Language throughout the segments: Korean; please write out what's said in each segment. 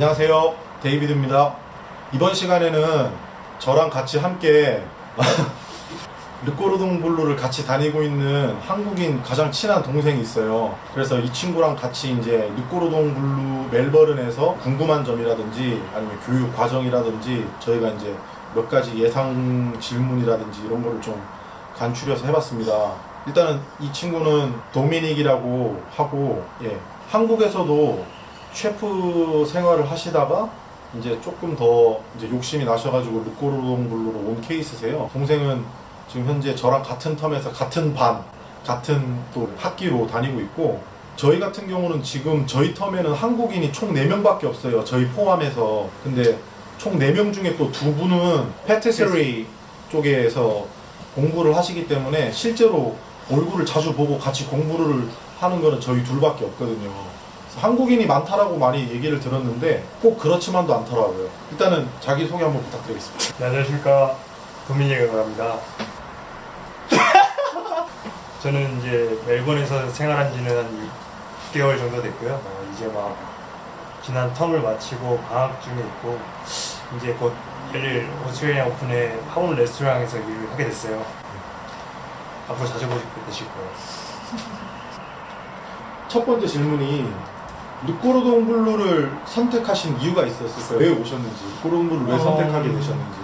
안녕하세요. 데이비드입니다. 이번 시간에는 저랑 같이 함께 르꼬르동 블루를 같이 다니고 있는 한국인 가장 친한 동생이 있어요. 그래서 이 친구랑 같이 이제 르꼬르동 블루 멜버른에서 궁금한 점이라든지 아니면 교육 과정이라든지 저희가 이제 몇 가지 예상 질문이라든지 이런 거를 좀 간추려서 해봤습니다. 일단은 이 친구는 도미닉이라고 하고 예, 한국에서도 셰프 생활을 하시다가 이제 조금 더 이제 욕심이 나셔가지고 르꼬르동 블루로 온 케이스세요. 동생은 지금 현재 저랑 같은 텀에서 같은 반, 같은 또 학기로 다니고 있고 저희 같은 경우는 지금 저희 텀에는 한국인이 총 4명밖에 없어요. 저희 포함해서. 근데 총 4명 중에 또 두 분은 패티서리 쪽에서 공부를 하시기 때문에 실제로 얼굴을 자주 보고 같이 공부를 하는 거는 저희 둘밖에 없거든요. 한국인이 많다라고 많이 얘기를 들었는데 꼭 그렇지만도 않더라고요. 일단은 자기 소개 한번 부탁드리겠습니다. 네, 안녕하십니까 도민이라고 합니다. 저는 이제 멜번에서 생활한 지는 한 6개월 정도 됐고요. 어, 이제 막 지난 텀을 마치고 방학 중에 있고 이제 곧 열릴 오스트레일리아 오픈의 파운 레스토랑에서 일을 하게 됐어요. 앞으로 자주 보실 되실 거예요. 첫 번째 질문이 르꼬르동 블루를 선택하신 이유가 있었을까요? 왜 오셨는지, 르꼬르동 블루를 왜 어, 선택하게 되셨는지.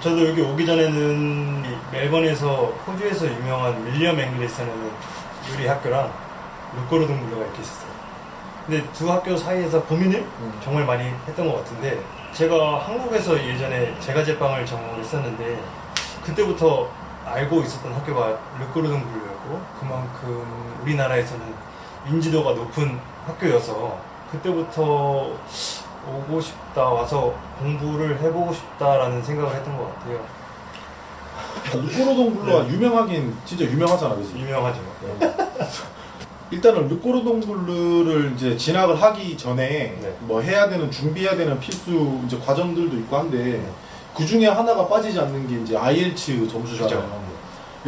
저도 여기 오기 전에는 이 멜번에서 호주에서 유명한 윌리엄 앵글리스라는 요리 학교랑 루꼬르동 블루가 이렇게 있었어요. 근데 두 학교 사이에서 고민을 음. 정말 많이 했던 것 같은데 제가 한국에서 예전에 제과 제빵을 전공을 했었는데 그때부터 알고 있었던 학교가 르꼬르동 블루였고 그만큼 우리나라에서는 인지도가 높은 학교여서 그때부터 오고 싶다 와서 공부를 해보고 싶다라는 생각을 했던 것 같아요. 르꼬르동 블루가 네. 유명하긴 진짜 유명하잖아, 그지? 유명하죠. 일단은 르꼬르동 블루를 이제 진학을 하기 전에 네. 뭐 해야 되는 준비해야 되는 필수 이제 과정들도 있고 한데 그 중에 하나가 빠지지 않는 게 이제 IELTS 점수잖아요.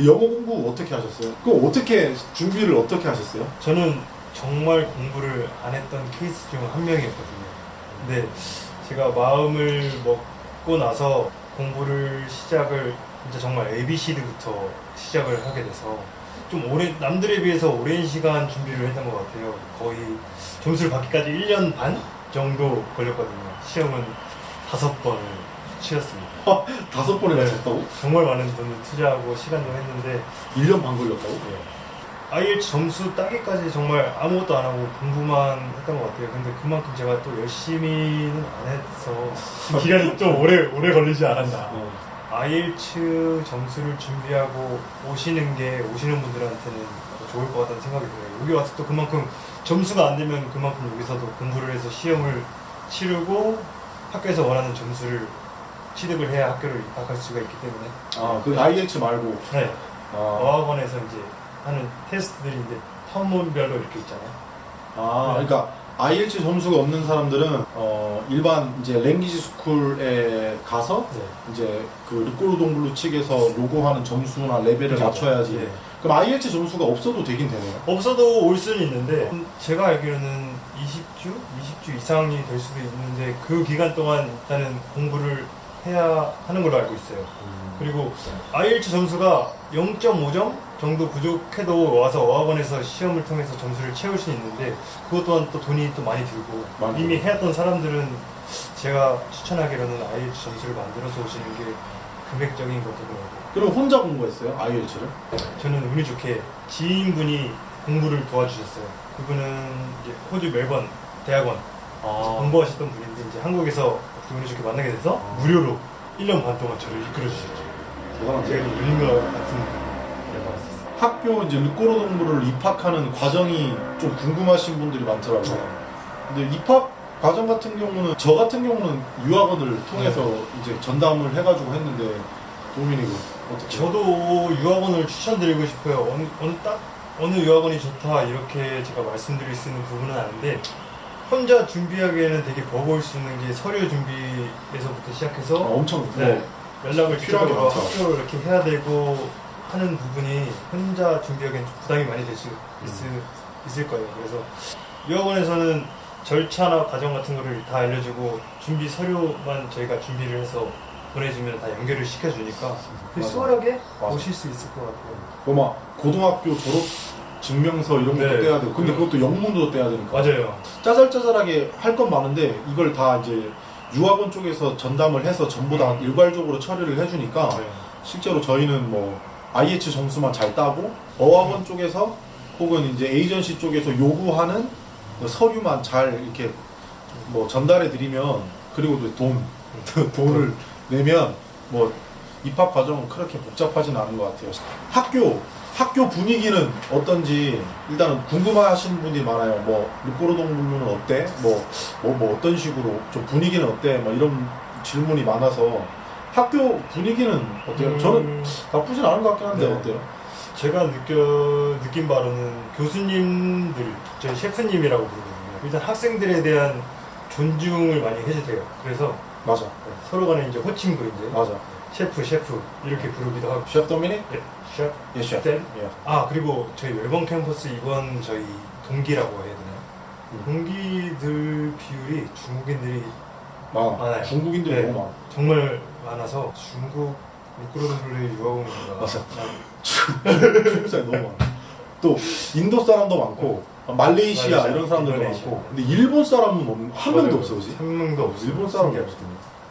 영어 공부 어떻게 하셨어요? 그 어떻게 준비를 어떻게 하셨어요? 저는 정말 공부를 안 했던 케이스 중 한 명이었거든요. 근데 제가 마음을 먹고 나서 공부를 시작을 진짜 정말 ABCD부터 시작을 하게 돼서 좀 오래 남들에 비해서 오랜 시간 준비를 했던 것 같아요. 거의 점수를 받기까지 1년 반 정도 걸렸거든요. 시험은 다섯 번을 치렀습니다. 다섯 번이나 네. 쳤다고? 정말 많은 돈을 투자하고 시간도 했는데 1년 반 걸렸다고? IELTS 점수 따기까지 정말 아무것도 안 하고 공부만 했던 것 같아요. 근데 그만큼 제가 또 열심히는 안 해서 기간이 좀 오래 오래 걸리지 않았나. 어. IELTS 점수를 준비하고 오시는 게 오시는 분들한테는 더 좋을 것 같다는 생각이 들어요. 여기 와서 또 그만큼 점수가 안 되면 그만큼 여기서도 공부를 해서 시험을 치르고 학교에서 원하는 점수를 취득을 해야 학교를 입학할 수가 있기 때문에 아, 그 IELTS 말고. 네. 아, 어학원에서 이제 하는 테스트들인데 텀별로 이렇게 있잖아요. 아, 그러니까 IELTS 점수가 없는 사람들은 어, 일반 이제 랭귀지 스쿨에 가서 네. 이제 그 르꼬르 동 블루 측에서 요구하는 점수나 레벨을 맞춰야지. 네. 그럼 IELTS 점수가 없어도 되긴 되네요. 없어도 올 수는 있는데 제가 알기로는 20주, 20주 이상이 될 수도 있는데 그 기간 동안 일단은 공부를 해야 하는 걸로 알고 있어요. 그리고 IELTS 점수가 0.5점 정도 부족해도 와서 어학원에서 시험을 통해서 점수를 채울 수 있는데 그것 또한 또 돈이 또 많이 들고 많이 이미. 해왔던 사람들은 제가 추천하기로는 IELTS 점수를 만들어서 오시는 게 금액적인 것들더라고요. 그럼 혼자 공부했어요? IELTS를? 저는 운이 좋게 지인분이 공부를 도와주셨어요. 그분은 이제 호주 멜번 대학원 공부하셨던 분인데 이제 한국에서 어떻게 운이 좋게 만나게 돼서 무료로 1년 반 동안 저를 이끌어 주셨죠. 제가 대단한데. 좀 울린 것 같은. 학교 이제 르꼬르동 블루를 입학하는 과정이 좀 궁금하신 분들이 많더라고요. 근데 입학 과정 같은 경우는 저 같은 경우는 유학원을 통해서 이제 전담을 해가지고 했는데 도민이고 어떻게? 저도 유학원을 추천드리고 싶어요. 어느, 어느 딱 어느 유학원이 좋다 이렇게 제가 말씀드릴 수 있는 부분은 아닌데 혼자 준비하기에는 되게 버거울 수 있는 게 서류 준비에서부터 시작해서 어, 엄청 네. 연락을 게 많죠. 학교를 이렇게 해야 되고 하는 부분이 혼자 준비하기엔 좀 부담이 많이 될수 있을, 있을 거예요. 그래서 유학원에서는 절차나 과정 같은 거를 다 알려주고 준비 서류만 저희가 준비를 해서 보내주면 다 연결을 시켜주니까 그 맞아. 수월하게 맞아. 오실 수 있을 것 같아요. 뭐막 고등학교 졸업 증명서 이런 것도 네. 떼야 되고 근데 그것도 영문도 떼야 되니까 맞아요. 짜잘짜잘하게 할 건 많은데 이걸 다 이제 유학원 쪽에서 전담을 해서 전부 다 일괄적으로 처리를 해주니까 네. 실제로 저희는 뭐 IH 점수만 잘 따고 어학원 쪽에서 혹은 이제 에이전시 쪽에서 요구하는 그 서류만 잘 이렇게 뭐 전달해 드리면 그리고 또돈 돈을 내면 뭐 입학 과정은 그렇게 복잡하진 않은 것 같아요. 학교 학교 분위기는 어떤지 일단은 궁금하신 분이 많아요. 뭐 블루는 어때? 뭐뭐 뭐 어떤 식으로 좀 분위기는 어때? 뭐 이런 질문이 많아서 학교 분위기는 어때요? 저는 음, 나쁘진 않은 것 같긴 한데 네. 어때요? 제가 느껴 느낀 바로는 교수님들 저희 셰프님이라고 부르거든요. 일단 학생들에 대한 존중을 많이 해주세요. 그래서 맞아, 서로 간에 이제 호칭도 이제 맞아. 셰프 셰프 이렇게 부르기도 하고 셰프 도미닉? 네, 셰프 예, 셰프. 네. 예. 아 그리고 저희 웰번 캠퍼스 이번 저희 동기라고 해야 되나요? 음. 동기들 비율이 중국인들이 많아. 많아요. 중국인들이 네. 너무 많아. 정말 많아서 중국 미끄러운블루의 유학원입니다. 맞아. 중국 사람이 너무 많아. 또 인도 사람도 많고 말레이시아 말레이시아, 이런 사람들도 인도네시아. 많고 근데 일본 사람은 없- 한 명도 없어 그지? 한 명도 없어. 일본 사람이 없어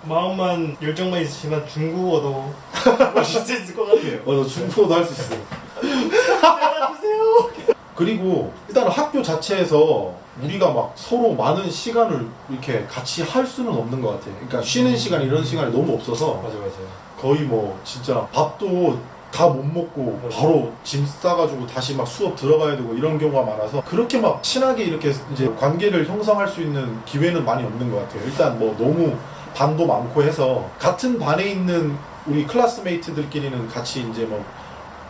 마음만 열정만 있으시면 중국어도 하실 수 있을 것 같아요. 맞아 중국어도 할 수 있어 그리고 일단 학교 자체에서 우리가 막 서로 많은 시간을 이렇게 같이 할 수는 없는 것 같아 그러니까 쉬는 시간 이런 시간이 너무 없어서 맞아 맞아. 거의 뭐 진짜 밥도 다 못 먹고 맞아. 바로 짐 싸가지고 다시 막 수업 들어가야 되고 이런 경우가 많아서 그렇게 막 친하게 이렇게 이제 관계를 형성할 수 있는 기회는 많이 없는 것 같아요. 일단 뭐 너무 반도 많고 해서 같은 반에 있는 우리 클래스메이트들끼리는 같이 이제 뭐,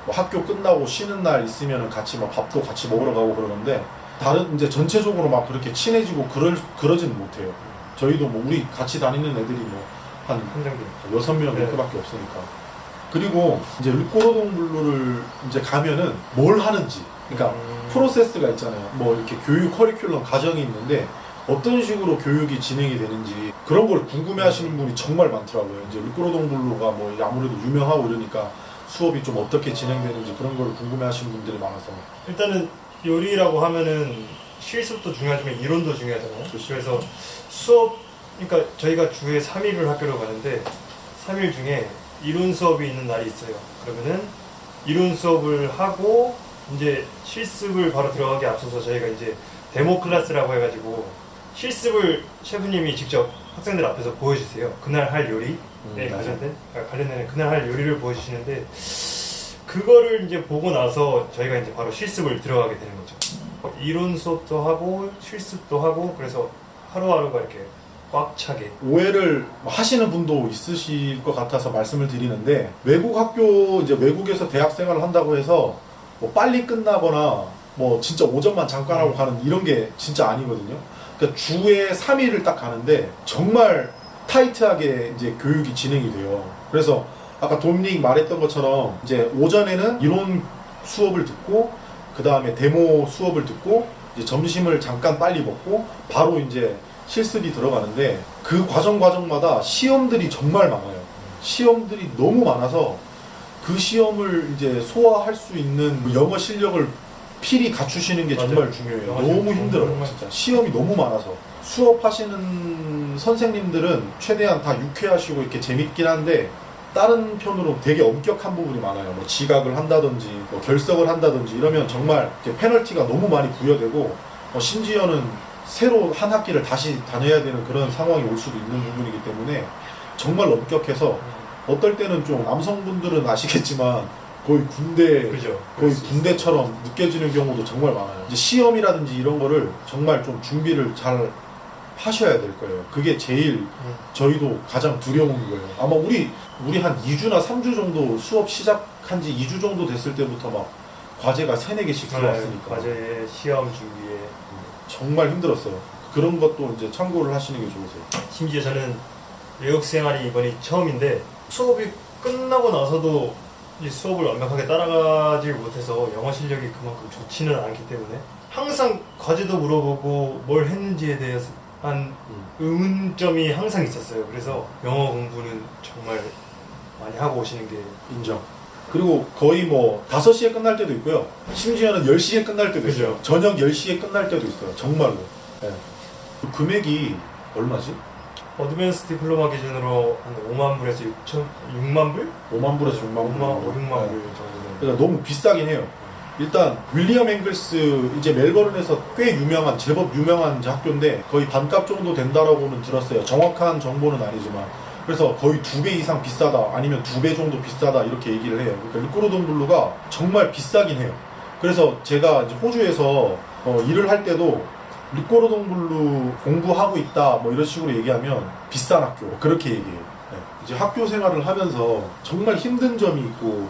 뭐 학교 끝나고 쉬는 날 있으면은 같이 막 밥도 같이 먹으러 가고 그러는데 다른 이제 전체적으로 막 그렇게 친해지고 그럴 그러지는 못해요. 저희도 뭐 우리 같이 다니는 애들이 뭐한. 여섯 명 네. 이렇게밖에 없으니까. 그리고 이제 르꼬로동 블루를 이제 가면은 뭘 하는지, 그러니까 음. 프로세스가 있잖아요. 뭐 이렇게 교육 커리큘럼 과정이 있는데 어떤 식으로 교육이 진행이 되는지 그런 걸 궁금해 하시는 분이 정말 많더라고요. 이제 르꼬로동 블루가 뭐 아무래도 유명하고 이러니까 수업이 좀 어떻게 진행되는지 그런 걸 궁금해하시는 분들이 많아서 일단은 요리라고 하면은 실습도 중요하지만 이론도 중요하잖아요. 그렇죠. 그래서 수업, 그러니까 저희가 주에 3일을 학교를 가는데 3일 중에 이론 수업이 있는 날이 있어요. 그러면은 이론 수업을 하고 이제 실습을 바로 들어가기 앞서서 저희가 이제 데모 클래스라고 해가지고 실습을 셰프님이 직접 학생들 앞에서 보여주세요. 그날 할 요리, 네, 음, 관련된 아, 관련된 그날 할 요리를 보여주시는데 그거를 이제 보고 나서 저희가 이제 바로 실습을 들어가게 되는 거죠. 이론 수업도 하고 실습도 하고 그래서 하루하루가 이렇게 꽉 차게 오해를 하시는 분도 있으실 것 같아서 말씀을 드리는데 외국 학교 이제 외국에서 대학 생활을 한다고 해서 뭐 빨리 끝나거나 뭐 진짜 오전만 잠깐 하고 가는 이런 게 진짜 아니거든요. 그러니까 주에 3일을 딱 가는데 정말 타이트하게 이제 교육이 진행이 돼요. 그래서 아까 도미닉 말했던 것처럼 이제 오전에는 이론 수업을 듣고 그 다음에 데모 수업을 듣고 이제 점심을 잠깐 빨리 먹고 바로 이제 실습이 들어가는데 그 과정 과정마다 시험들이 정말 많아요. 시험들이 너무 많아서 그 시험을 이제 소화할 수 있는 그 영어 실력을 필히 갖추시는 게 맞아요. 정말 중요해요. 영어 너무 힘들어요, 정말. 진짜. 시험이 너무 많아서. 수업하시는 선생님들은 최대한 다 유쾌하시고 이렇게 재밌긴 한데 다른 편으로 되게 엄격한 부분이 많아요. 뭐 지각을 한다든지 뭐 결석을 한다든지 이러면 정말 페널티가 너무 많이 부여되고 어, 심지어는 새로 한 학기를 다시 다녀야 되는 그런 상황이 올 수도 있는 부분이기 때문에 정말 엄격해서 어떨 때는 좀 남성분들은 아시겠지만 거의 군대 그죠? 거의. 군대처럼 느껴지는 경우도 정말 많아요. 이제 시험이라든지 이런 거를 정말 좀 준비를 잘 하셔야 될 거예요. 그게 제일 음. 저희도 가장 두려운 거예요. 아마 우리 우리 한 2주나 3주 정도 수업 시작한 지 2주 정도 됐을 때부터 막 과제가 3, 4개씩 들어왔으니까 과제 시험 준비에 정말 힘들었어요. 그런 것도 이제 참고를 하시는 게 좋으세요. 심지어 저는 외국 생활이 이번이 처음인데 수업이 끝나고 나서도 이 수업을 완벽하게 따라가지 못해서 영어 실력이 그만큼 좋지는 않기 때문에 항상 과제도 물어보고 뭘 했는지에 대해서 한 의문점이 항상 있었어요. 그래서 영어 공부는 정말 많이 하고 오시는 게 인정. 그리고 거의 뭐 5시에 끝날 때도 있고요. 심지어는 10시에 끝날 때도 있어요. 저녁 10시에 끝날 때도 있어요. 정말로. 예. 금액이 얼마지? 어드밴스 디플로마 기준으로 한 5만 불에서 6천, 6만 불? 5만 불에서 6만 5만, 불. 5, 6만 예. 불 정도. 그러니까 너무 비싸긴 해요. 일단 윌리엄 앵글스 이제 멜버른에서 꽤 유명한 제법 유명한 학교인데 거의 반값 정도 된다라고는 들었어요. 정확한 정보는 아니지만 그래서 거의 두 배 이상 비싸다 아니면 두 배 정도 비싸다 이렇게 얘기를 해요. 그러니까 르꼬르동 블루가 정말 비싸긴 해요. 그래서 제가 이제 호주에서 어, 일을 할 때도 르꼬르 동 블루 공부하고 있다 뭐 이런 식으로 얘기하면 비싼 학교 그렇게 얘기해요. 네. 이제 학교 생활을 하면서 정말 힘든 점이 있고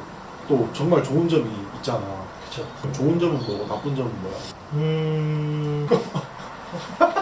또 정말 좋은 점이 있잖아. 그쵸. 좋은 점은 뭐고 나쁜 점은 뭐야? 음,